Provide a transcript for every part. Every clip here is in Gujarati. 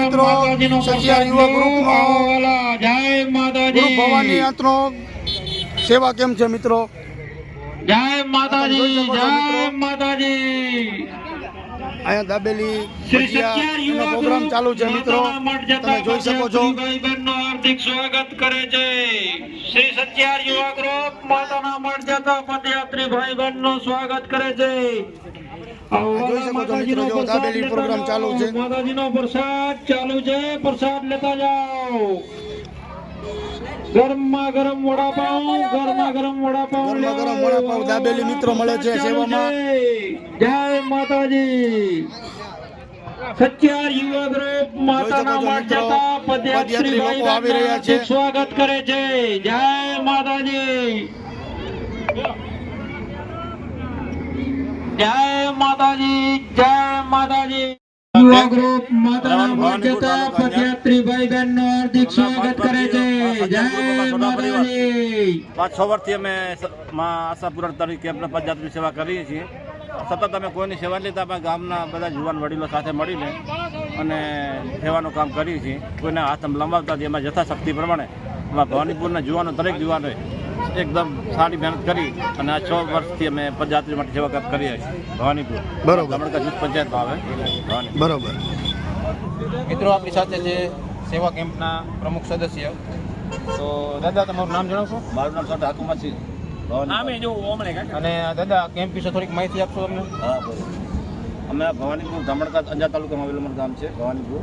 મિત્રો યુવા ગ્રુપનો ભવાની યાત્રો. સેવા કેમ છે મિત્રો? જય માતાજી જોઈ શકો છો જય. માતાજી. અહીંયા દાબેલી ભજીયા પ્રોગ્રામ ચાલુ છે મિત્રો. તમે જોઈ શકો છો. બહેનનો હાર્દિક સ્વાગત કરે છે. શ્રી સત્યાર યુવા ગ્રુપ માતાના મઠ જતા પદયાત્રી ભાઈ બહેનનું સ્વાગત કરે છે. જોઈ શકો છો મિત્રો, જો દાબેલી પ્રોગ્રામ ચાલુ છે. માતાજીનો પ્રસાદ ચાલુ છે પ્રસાદ લેતા જાઓ. ગરમા ગરમ વડાપાઉં ગરમા ગરમ વડાપાઉં ગરમા ગરમ વડાપાઉં દાબેલી મિત્રો મળે છે સેવામાં. જય માતાજી. સત્યાર યુવા ગ્રુપ માતાના પદયાત્રી લોકો આવી રહ્યા છે. સ્વાગત કરે છે. જય માતાજી. જય માતાજી જય માતાજી. યુવા ગ્રુપ માતાના મઠ જતા પદયાત્રી ભાઈ હાર્દિક સ્વાગત કરે છે. જય માતાજી. પાંચ છ વર્ષથી અમે માં આશાપુરા તરીકે આપણે પદયાત્રી સેવા કરીએ છીએ. સતત અમે કોઈની સેવા નહીં લેતા આપણા ગામના બધા યુવાન વડીલો સાથે મળીને અને સેવાનું કામ કરીએ છીએ. કોઈને હાથ લંબાવતા એમાં યથાશક્તિ પ્રમાણે. એમાં ભવાનીપુરના જુવાનો દરેક જુવાનોએ એકદમ સારી મહેનત કરી અને આ છ વર્ષથી અમે પદયાત્રી માટે સેવા કામ કરીએ છીએ. ભવાનીપુર. બરોબર. ધમણકા જૂથ પંચાયત આવે ભવાની બરોબર. મિત્રો આપણી સાથે છે સેવા કેમ્પના પ્રમુખ સદસ્ય તો દાદા તમારું નામ જણાવશો? મારું નામ સાથે હાકુમાસી ભવાનીપુર. અને દાદા કેમ્પ વિશે થોડીક માહિતી આપશો અમને? હા અમે આ ભવાનીપુર ધમણકા અંજાર તાલુકામાં આવેલું અમારું ગામ છે ભવાનીપુર.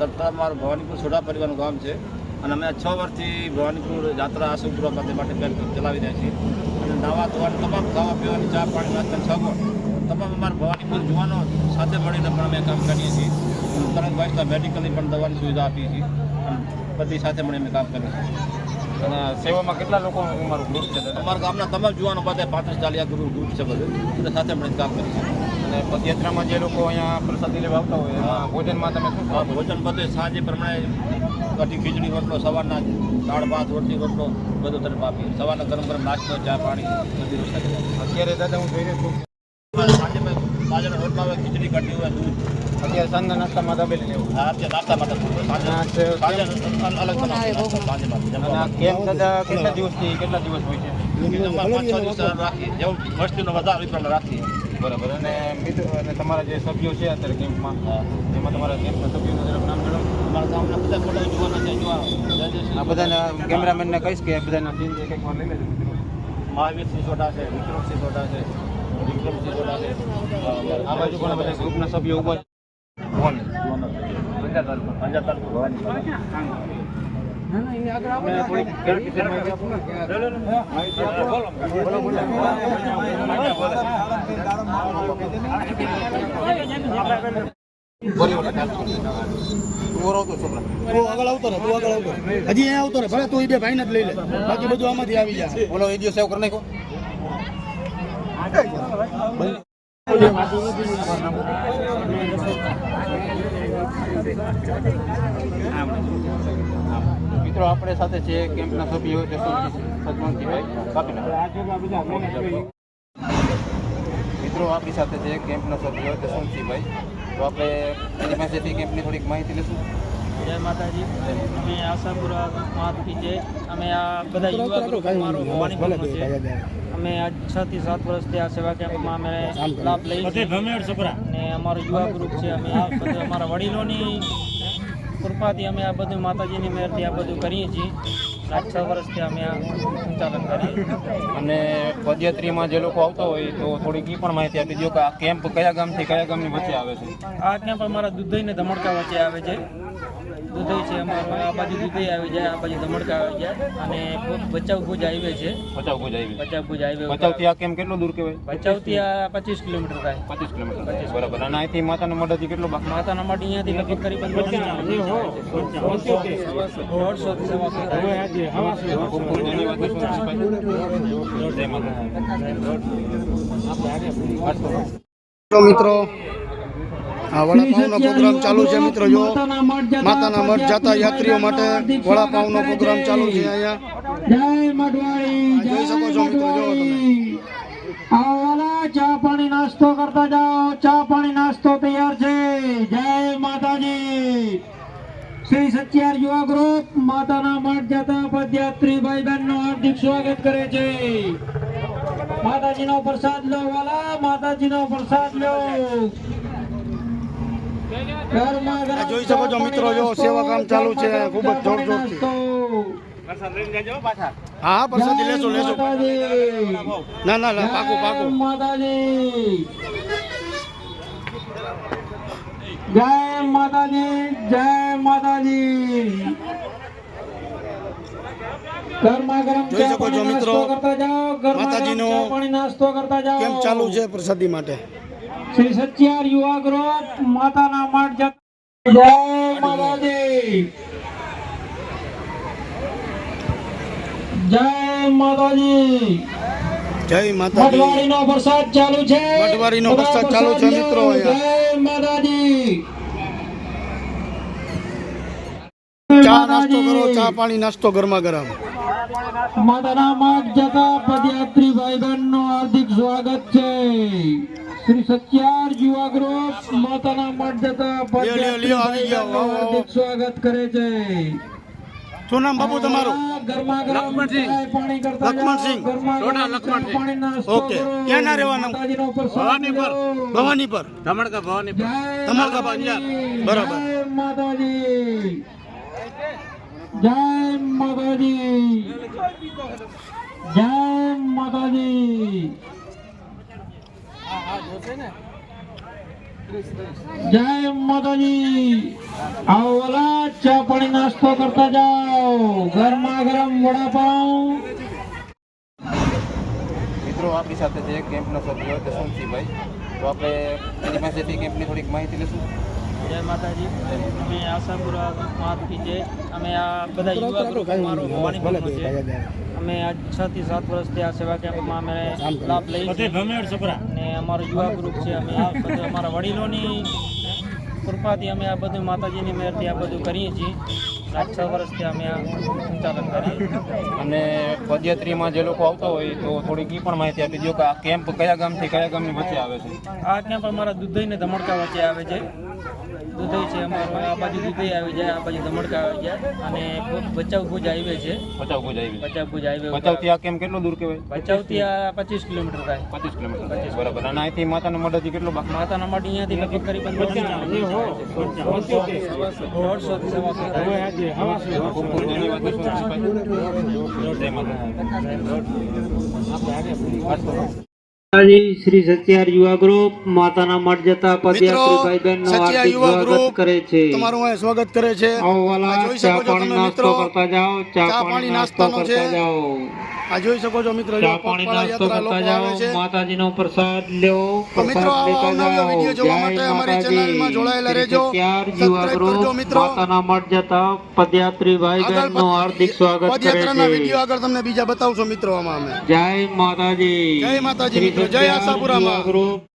તરતા અમારું ભવાનીપુર સોડા પરિવારનું ગામ છે. અને અમે છ વર્ષથી ભવાનીપુર યાત્રા આશુપુરા ખાતે માટે કાર્યક્રમ ચલાવી રહ્યા છીએ. અને નાવા ધોવાની તમામ ખાવા પીવાની ચા પાણી નાસ્તાની સગવડ તમામ અમારા ભવાનીપુર જુવાનો સાથે મળીને પણ અમે કામ કરીએ છીએ. તરત વાઇસના મેડિકલની પણ દવાની સુવિધા આપીએ છીએ. અને બધી સાથે મળી અમે કામ કરીએ છીએ. અને સેવામાં કેટલા લોકો અમારું ગ્રુપ છે? અમારા ગામના તમામ જુવાનો બધા પાંત્રીસ ચાલીસ ગ્રુપ છે બધું. સાથે મળીને કામ કરીએ છીએ. અને પદયાત્રામાં જે લોકો અહીંયા પ્રસાદી લેવા આવતા હોય ભોજનમાં તમે શું ભોજન બધું સાંજે પ્રમાણે કઢી ખીચડી રોટલો સવારના દાળ ભાત રોટલી રોટલો બધું તરફ આપીએ સવારના ગરમ ગરમ નાસ્તો ચા પાણી બધી વ્યવસ્થા અત્યારે દાદા હું જોઈ રહ્યો છું સાંજે બાજરાના રોટલા હોય ખીચડી કઢી હોય દૂધ. અત્યારે સાંજના નાસ્તામાં દાબેલી લેવું. હા અત્યારે નાસ્તા માટે સાંજે અલગ સાંજે દાદા કેટલા દિવસથી કેટલા દિવસ હોય છે? પાંચ છ દિવસ રાખીએ. જેવું વસ્તુનો વધારે રાખીએ. બરાબર. અને મિત્ર અને તમારા જે સભ્યો છે અત્યારે કેમ્પમાં એમાં તમારા કેમ્પના સભ્યોનું જરાક નામ જણાવો. ગામના બધા મોટા જુવાના છે આ બધાના કેમેરામેનને કહીશ કે બધાના સીન એક એક લઈ લેજો મિત્રો. મહાવીરસિંહ છે વિક્રમસિંહ સોઢા છે છે. આ બાજુ ઘણા બધા ગ્રુપના સભ્યો ઊભા કોણ? પંજાબ તાલુકો થોડીક હજી અહીંયા આવતો રહે ભલે તું એ બે ભાઈને જ લઈ લે બાકી બધું આમાંથી આવી જાય બોલો એ સેવ કરી નાખો મિત્રો આપણે સાથે છે કેમ્પના સભ્યો સદવંતીભાઈ કાપીના મિત્રો આપણી સાથે છે કેમ્પના સભ્યો જસવંતસિંહભાઈ તો આપણે એની પાસેથી કેમ્પની થોડીક માહિતી લઈશું. જય માતાજી. અમે આશાપુરા માંથી છે. અમે આ બધા યુવા ગ્રુપ અમારો ભવાનીપુરનો છે. અમે આજ છ થી સાત વર્ષથી આ સેવા કેમ્પમાં અમે લાભ લઈએ અને અમારો યુવા ગ્રુપ છે. અમે આ બધું અમારા વડીલોની કૃપાથી અમે આ બધું માતાજીની મહેરથી આ બધું કરીએ છીએ. આ છ વર્ષથી અમે આ સંચાલન કરીએ અને પદયાત્રીમાં જે લોકો આવતા હોય તો થોડીક એ પણ માહિતી આપી દો કે આ કેમ્પ કયા ગામથી કયા ગામની વચ્ચે આવે છે? આ કેમ્પ અમારા દુધઈ ને ધમડકા વચ્ચે આવે છે. દુધઈ છે અમારું આ બાજુ દુધઈ આવી જાય આ બાજુ ધમડકા આવી જાય. અને ભચાઉ ભુજ હાઈવે છે. ભચાઉ ભુજ આવી ભચાઉ ભુજ હાઈવે ભચાઉથી આ કેમ્પ કેટલું દૂર કહેવાય? ભચાઉથી આ પચીસ કિલોમીટર થાય. પચીસ કિલોમીટર. બરાબર. અને અહીંથી માતાના મઢથી કેટલું બાકી? માતાના માટે અહીંયાથી લગભગ કરીબન દોઢસો સવાસો થાય. ખૂબ મિત્રો ચાલુ છે મિત્રો માતાના મઠ જતા યાત્રીઓ માટે વડાપાવનો પ્રોગ્રામ ચાલુ છે અહીંયા. જોઈ શકો છો મિત્રો, જો ચા પાણી નાસ્તો કરતા જાઓ, ચા પાણી નાસ્તો તૈયાર છે. જય માતાજી. શ્રી સત્યાર યુવા ગ્રુપ માતાના મઠ જતા પદયાત્રી ભાઈ બહેનનું હાર્દિક સ્વાગત કરે છે. માતાજીનો પ્રસાદ લો વાલા માતાજીનો પ્રસાદ લો. ઘરમાં જોઈ શકો છો મિત્રો, જો સેવા કામ ચાલુ છે, ખૂબ જ જોર જોર. હા પ્રસાદી લેશું જય ના ના ના પાકું પાકું. માતાજી. જય માતાજી જય માતાજી. જોઈ શકો છો મિત્રો, નાસ્તો કરતા જાઓ ગરમા ગરમ માતાજીનો નાસ્તો કરતા જાઓ. કેમ ચાલુ છે પ્રસાદી માટે? શ્રી સત્યાર યુવા ગ્રુપ માતાના મઠ જય માતાજી. જય માતાજી. જય માતાજી. મઠવાડીનો વરસાદ ચાલુ છે. મઠવાડીનો બધા વરસાદ ચાલુ છે, મિત્રો, અહીંયા. ચા નાસ્તો કરો ચા પાણી નાસ્તો ગરમા ગરમ. માતાના મઠ જતા પદયાત્રી ભાઈ બહેનનું હાર્દિક સ્વાગત છે. શ્રી સત્યાર યુવા ગ્રુપ માતાના મઠ જતા પદયાત્રી. હાર્દિક સ્વાગત કરે છે. શું નામ બાપુ તમારું? લક્ષ્મણસિંહ. નાસ્તો ઓકે. ક્યાં ના રહેવાનું? ભવાની પર. જય તમારા બરાબર. જય માતાજી. જય માતાજી. જય માતાજી. જય માતાજી. આવલા વાલા ચા પાણી નાસ્તો કરતા જાઓ. ગરમા ગરમ વડાપાઉં. મિત્રો, આપણી સાથે છે કેમ્પનો સભ્ય જસવંતસિંહભાઈ તો આપણે એની પાસેથી કેમ્પની થોડીક માહિતી લઈશું. જય માતાજી. અમે આશાપુરા ગ્રુપમાંથી છે. અમે આ બધા યુવા ગ્રુપ અમારો ભવાની છે. અમે આજ છ થી સાત વર્ષથી આ સેવા કેમ્પમાં અમે લાભ લઈ છે અને અમારો યુવા ગ્રુપ છે. અમે આ બધું અમારા વડીલોની કૃપાથી અમે આ બધું માતાજીની મહેરથી આ બધું કરીએ છીએ. આજ છ વર્ષથી અમે આ સંચાલન કરીએ અને પદયાત્રીમાં જે લોકો આવતા હોય તો થોડીક એ પણ માહિતી આપી દો કે આ કેમ્પ કયા ગામથી કયા ગામની વચ્ચે આવે છે? આ કેમ્પ અમારા દુધઈ ને ધમડકા વચ્ચે આવે છે. દુધઈ છે અમારો આ બાજુ દુધઈ આવી જાય આ બાજુ ધમડકા આવી જાય. અને ભચાઉ ભુજ હાઈવે છે. ભચાઉ ભુજ આવી ભચાઉ ભુજ હાઈવે ભચાઉથી આ કેમ કેટલો દૂર કહેવાય? ભચાઉથી આ પચીસ કિલોમીટર થાય. પચીસ કિલોમીટર. બરાબર. અને અહીંથી માતાના મઢથી કેટલો બાકી? માતાના મઢ અહીંયાથી લગભગ કરીબનથી થાય. ધન્યવાદ શ્રી સત્યાર યુવા ગ્રુપ માતાના મઠ જતા પદયાત્રી ભાઈ નું હાર્દિક સ્વાગત કરે છે. તમારું અહીં સ્વાગત કરે છે. આવો ચા પાણી નાસ્તો મિત્રો કરતા જાઓ ચા ચા પાણી પાણી નાસ્તો કરતા જાઓ. આ જોઈ શકો છો મિત્રો ચા પાણી નાસ્તો કરતા જાઓ માતાજીનો પ્રસાદ લેવો પ્રસાદ લેતા જાઓ. જય માતાજી. જોડાયેલા રહેજો. સત્યાર યુવા ગ્રુપ માતાના મઠ જતા પદયાત્રી ભાઈ નું હાર્દિક સ્વાગત કરે છે. વીડિયો આગળ તમને બીજા બતાવશો મિત્રો આમાં અમે. જય માતાજી. જય માતાજી શ્રી મિત્રો.